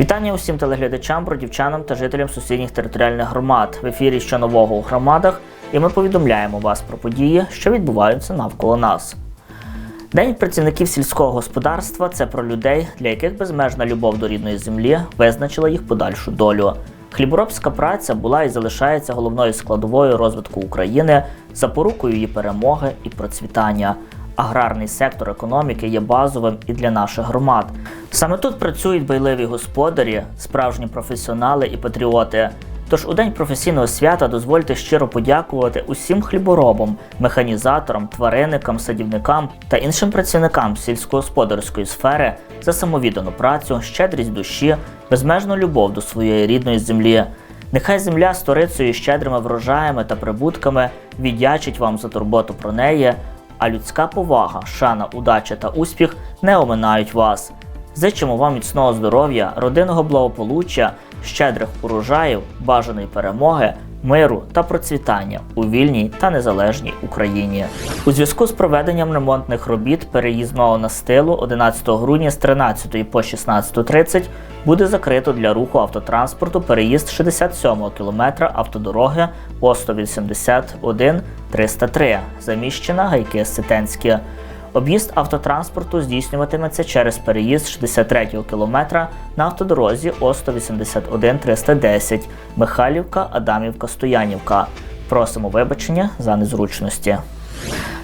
Вітання усім телеглядачам, бродівчанам та жителям сусідніх територіальних громад в ефірі що нового у громадах, і ми повідомляємо вас про події, що відбуваються навколо нас. День працівників сільського господарства це про людей, для яких безмежна любов до рідної землі визначила їх подальшу долю. Хліборобська праця була і залишається головною складовою розвитку України, запорукою її перемоги і процвітання. Аграрний сектор економіки є базовим і для наших громад. Саме тут працюють байливі господарі, справжні професіонали і патріоти. Тож у день професійного свята дозвольте щиро подякувати усім хліборобам, механізаторам, тваринникам, садівникам та іншим працівникам сільськогосподарської сфери за самовіддану працю, щедрість душі, безмежну любов до своєї рідної землі. Нехай земля сторицею щедрими врожаями та прибутками віддячить вам за турботу про неї, а людська повага, шана, удача та успіх не оминають вас. Зичимо вам міцного здоров'я, родинного благополуччя, щедрих урожаїв, бажаної перемоги, миру та процвітання у вільній та незалежній Україні. У зв'язку з проведенням ремонтних робіт переїзного настилу 11 грудня з 13 по 16.30 буде закрито для руху автотранспорту переїзд 67-го кілометра автодороги по 181 303, заміщена Гайки Ситенські. Об'їзд автотранспорту здійснюватиметься через переїзд 63-го кілометра на автодорозі О181 310 Михайлівка, Адамівка, Стоянівка. Просимо вибачення за незручності.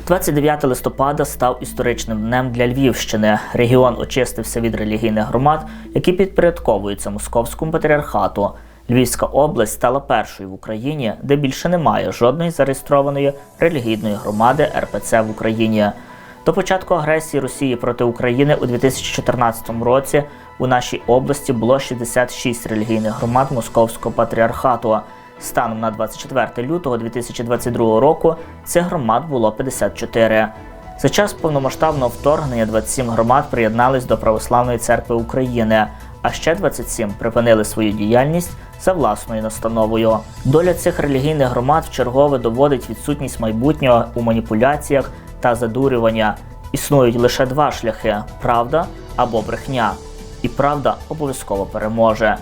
29 листопада став історичним днем для Львівщини. Регіон очистився від релігійних громад, які підпорядковуються московському патріархату. Львівська область стала першою в Україні, де більше немає жодної зареєстрованої релігійної громади РПЦ в Україні. До початку агресії Росії проти України у 2014 році у нашій області було 66 релігійних громад Московського патріархату. Станом на 24 лютого 2022 року цих громад було 54. За час повномасштабного вторгнення 27 громад приєднались до Православної церкви України, а ще 27 припинили свою діяльність за власною настановою. Доля цих релігійних громад вчергове доводить відсутність майбутнього у маніпуляціях та задурювання. Існують лише два шляхи правда або брехня. І правда обов'язково переможе.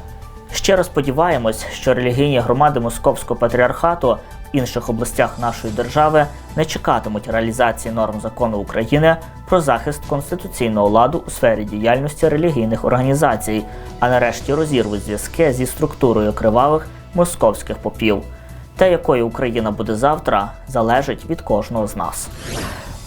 Ще раз сподіваємось, що релігійні громади Московського патріархату інших областях нашої держави не чекатимуть реалізації норм закону України про захист конституційного ладу у сфері діяльності релігійних організацій, а нарешті розірвуть зв'язки зі структурою кривавих московських попів. Те, якою Україна буде завтра, залежить від кожного з нас.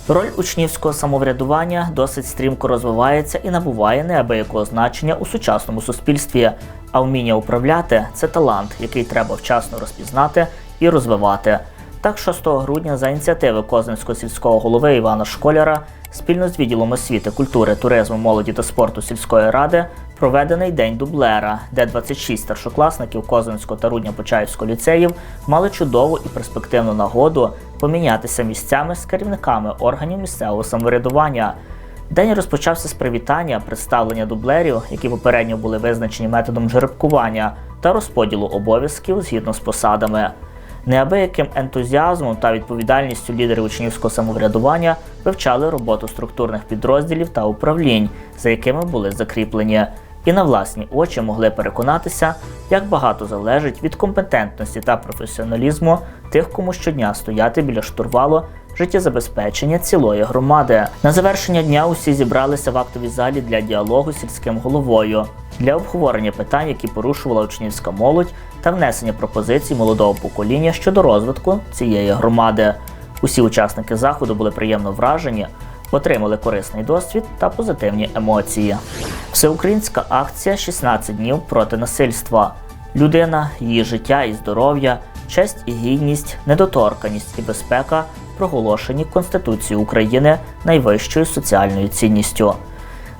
Роль учнівського самоврядування досить стрімко розвивається і набуває неабиякого значення у сучасному суспільстві. А вміння управляти це талант, який треба вчасно розпізнати і розвивати. Так, 6 грудня за ініціативи Козинського сільського голови Івана Школяра спільно з відділом освіти, культури, туризму, молоді та спорту сільської ради проведений день дублера, де 26 старшокласників Козинського та Рудня-Почаївського ліцеїв мали чудову і перспективну нагоду помінятися місцями з керівниками органів місцевого самоврядування. День розпочався з привітання, представлення дублерів, які попередньо були визначені методом жеребкування та розподілу обов'язків згідно з посадами. Неабияким ентузіазмом та відповідальністю лідери учнівського самоврядування вивчали роботу структурних підрозділів та управлінь, за якими були закріплені, і на власні очі могли переконатися, як багато залежить від компетентності та професіоналізму тих, кому щодня стояти біля штурвалу життєзабезпечення цілої громади. На завершення дня усі зібралися в актовій залі для діалогу з сільським головою для обговорення питань, які порушувала учнівська молодь, та внесення пропозицій молодого покоління щодо розвитку цієї громади. Усі учасники заходу були приємно вражені, отримали корисний досвід та позитивні емоції. Всеукраїнська акція «16 днів проти насильства. Людина, її життя і здоров'я, честь і гідність, недоторканість і безпека проголошені Конституцією України найвищою соціальною цінністю.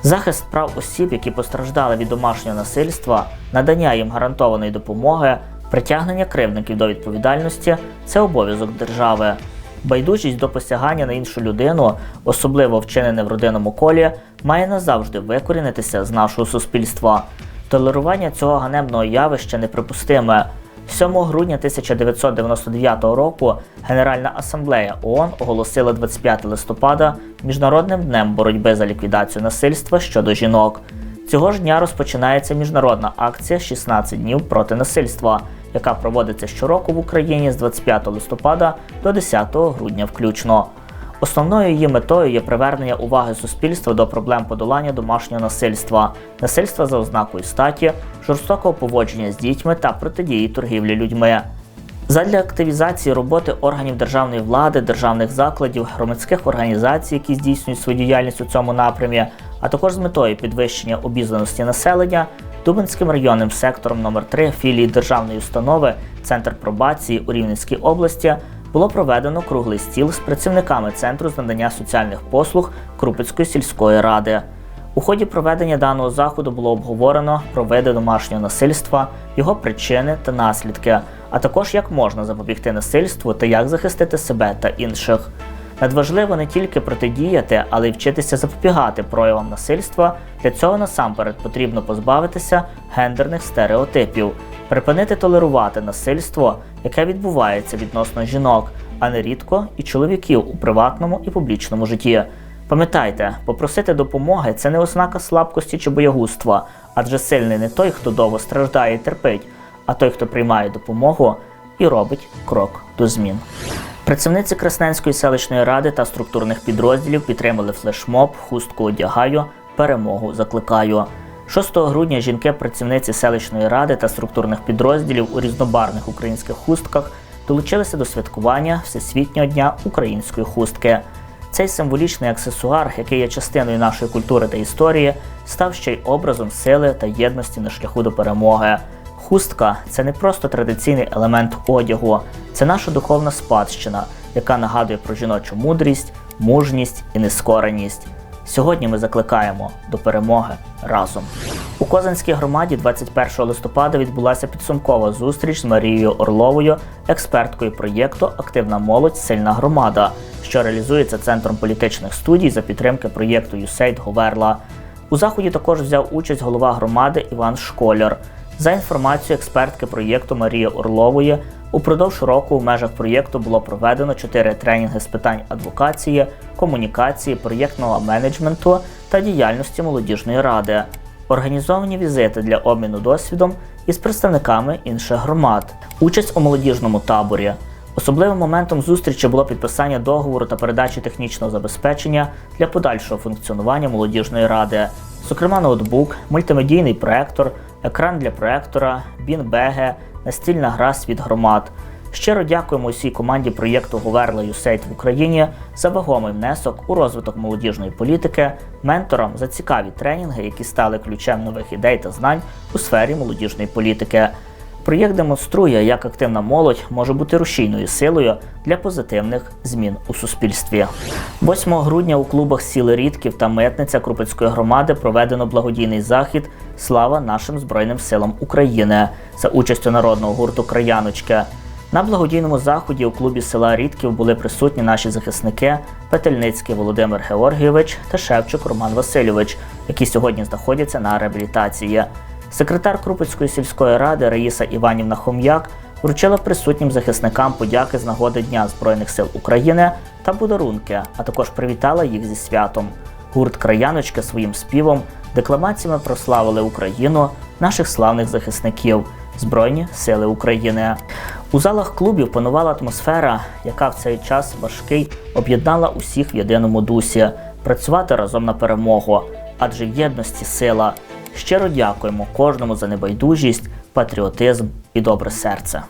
Захист прав осіб, які постраждали від домашнього насильства, надання їм гарантованої допомоги, притягнення кривдників до відповідальності це обов'язок держави. Байдужість до посягання на іншу людину, особливо вчинене в родинному колі, має назавжди викорінитися з нашого суспільства. Толерування цього ганебного явища неприпустиме. 7 грудня 1999 року Генеральна асамблея ООН оголосила 25 листопада міжнародним днем боротьби за ліквідацію насильства щодо жінок. Цього ж дня розпочинається міжнародна акція «16 днів проти насильства, яка проводиться щороку в Україні з 25 листопада до 10 грудня включно. Основною її метою є привернення уваги суспільства до проблем подолання домашнього насильства, насильства за ознакою статі, жорстокого поводження з дітьми та протидії торгівлі людьми. Задля активізації роботи органів державної влади, державних закладів, громадських організацій, які здійснюють свою діяльність у цьому напрямі, а також з метою підвищення обізнаності населення, Дубинським районним сектором номер 3 філії державної установи Центр пробації у Рівненській області було проведено круглий стіл з працівниками центру з надання соціальних послуг Крупицької сільської ради. У ході проведення даного заходу було обговорено про види домашнього насильства, його причини та наслідки, а також як можна запобігти насильству та як захистити себе та інших. Надважливо не тільки протидіяти, але й вчитися запобігати проявам насильства. Для цього насамперед потрібно позбавитися гендерних стереотипів, припинити толерувати насильство, яке відбувається відносно жінок, а не рідко і чоловіків у приватному і публічному житті. Пам'ятайте, попросити допомоги це не ознака слабкості чи боягузтва, адже сильний не той, хто довго страждає і терпить, а той, хто приймає допомогу і робить крок до змін. Працівниці Красненської селищної ради та структурних підрозділів підтримали флешмоб, хустку одягаю, перемогу закликаю. 6 грудня жінки-працівниці селищної ради та структурних підрозділів у різнобарних українських хустках долучилися до святкування Всесвітнього дня української хустки. Цей символічний аксесуар, який є частиною нашої культури та історії, став ще й образом сили та єдності на шляху до перемоги. Хустка це не просто традиційний елемент одягу, це наша духовна спадщина, яка нагадує про жіночу мудрість, мужність і нескореність. Сьогодні ми закликаємо до перемоги разом. У Козанській громаді 21 листопада відбулася підсумкова зустріч з Марією Орловою, експерткою проєкту Активна молодь сильна громада, що реалізується центром політичних студій за підтримки проєкту «Юсейд Говерла. У заході також взяв участь голова громади Іван Школяр. За інформацією експертки проєкту Марії Орлової, упродовж року в межах проєкту було проведено чотири тренінги з питань адвокації, комунікації, проєктного менеджменту та діяльності молодіжної ради. Організовані візити для обміну досвідом із представниками інших громад, участь у молодіжному таборі. Особливим моментом зустрічі було підписання договору та передачі технічного забезпечення для подальшого функціонування молодіжної ради, зокрема ноутбук, мультимедійний проектор, екран для проектора, бін-беге, настільна гра світ громад. Щиро дякуємо усій команді проєкту Говерла Юсейт в Україні за вагомий внесок у розвиток молодіжної політики, менторам за цікаві тренінги, які стали ключем нових ідей та знань у сфері молодіжної політики. Проєкт демонструє, як активна молодь може бути рушійною силою для позитивних змін у суспільстві. 8 грудня у клубах Сіли Рідків та Митниця Крупецької громади проведено благодійний захід Слава нашим Збройним силам України за участю народного гурту Краяночки. На благодійному заході у клубі села Рідків були присутні наші захисники Петельницький Володимир Георгійович та Шевчук Роман Васильович, які сьогодні знаходяться на реабілітації. Секретар Крупицької сільської ради Раїса Іванівна Хом'як вручила присутнім захисникам подяки з нагоди Дня Збройних сил України та подарунки, а також привітала їх зі святом. Гурт Краяночки своїм співом, декламаціями прославили Україну, наших славних захисників, Збройні Сили України. У залах клубів панувала атмосфера, яка в цей час важкий об'єднала усіх в єдиному дусі працювати разом на перемогу, адже в єдності сила. Щиро дякуємо кожному за небайдужість, патріотизм і добре серце.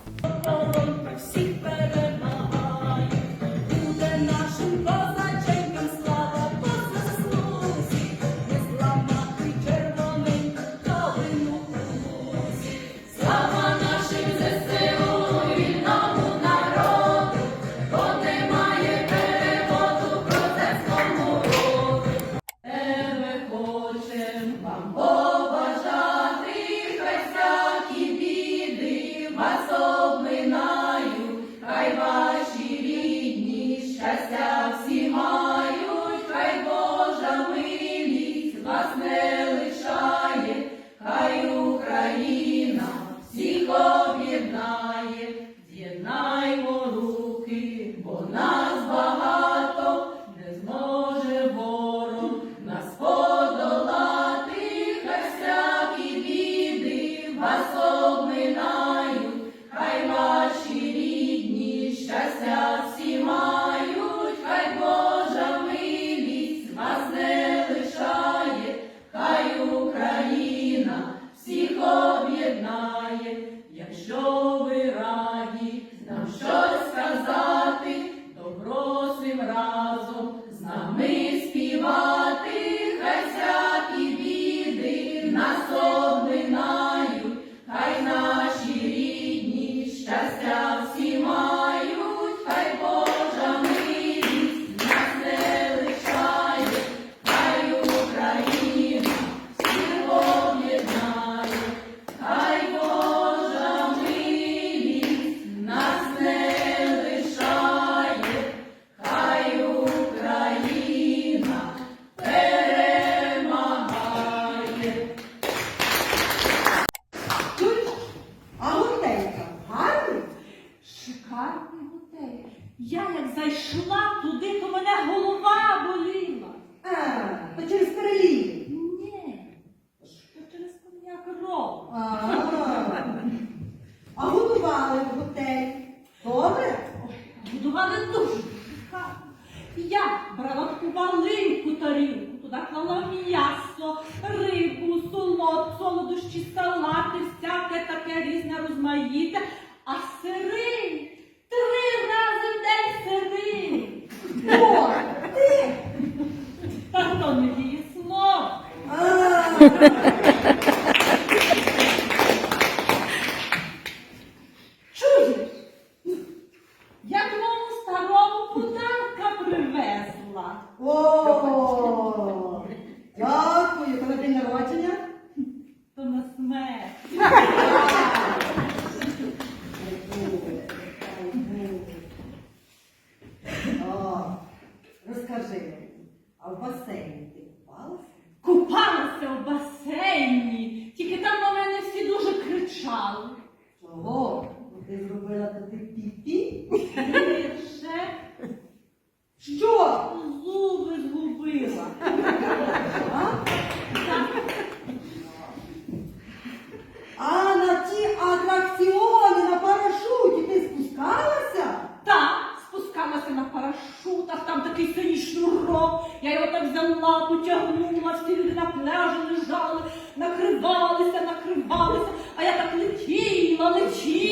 Balık çiğ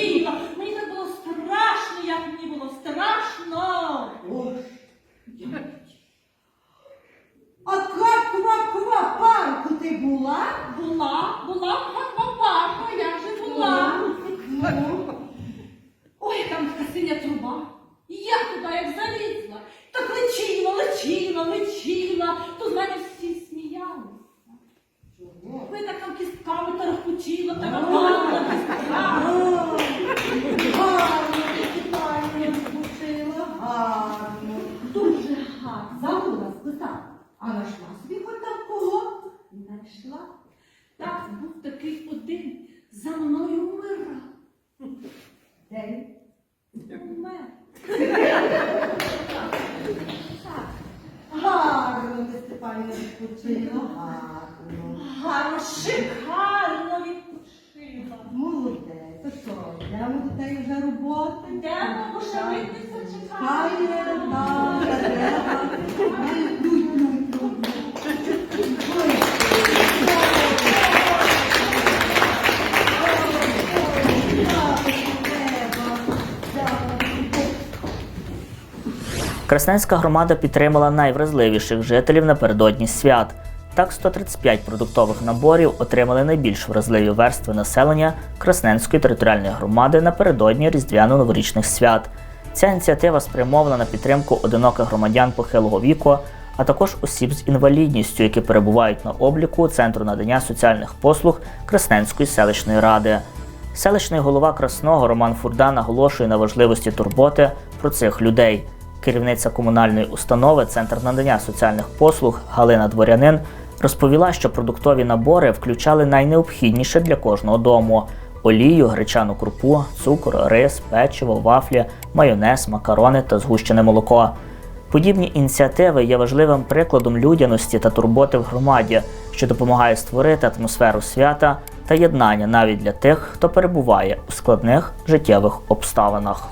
йдемо до тебе вже роботи? Йдемо, дуй, дуй. Ой, Красненська громада підтримала найвразливіших жителів напередодні свят. Так, 135 продуктових наборів отримали найбільш вразливі верстви населення Красненської територіальної громади напередодні різдвяно-новорічних свят. Ця ініціатива спрямована на підтримку одиноких громадян похилого віку, а також осіб з інвалідністю, які перебувають на обліку Центру надання соціальних послуг Красненської селищної ради. Селищний голова Красного Роман Фурда наголошує на важливості турботи про цих людей. Керівниця комунальної установи Центр надання соціальних послуг Галина Дворянин розповіла, що продуктові набори включали найнеобхідніше для кожного дому: олію, гречану крупу, цукор, рис, печиво, вафлі, майонез, макарони та згущене молоко. Подібні ініціативи є важливим прикладом людяності та турботи в громаді, що допомагає створити атмосферу свята та єднання навіть для тих, хто перебуває у складних життєвих обставинах.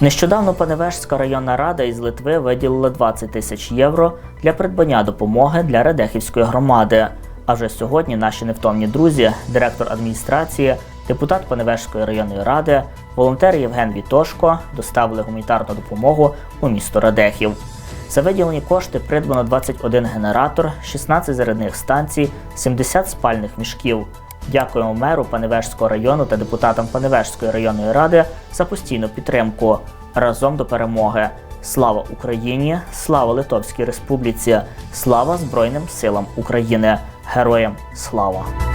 Нещодавно Паневежська районна рада із Литви виділила 20 тисяч євро для придбання допомоги для Радехівської громади. А вже сьогодні наші невтомні друзі, директор адміністрації, депутат Паневежської районної ради, волонтер Євген Вітошко доставили гуманітарну допомогу у місто Радехів. За виділені кошти придбано 21 генератор, 16 зарядних станцій, 70 спальних мішків. Дякуємо меру Паневежського району та депутатам Паневежської районної ради за постійну підтримку. Разом до перемоги. Слава Україні! Слава Литовській Республіці! Слава Збройним силам України! Героям слава!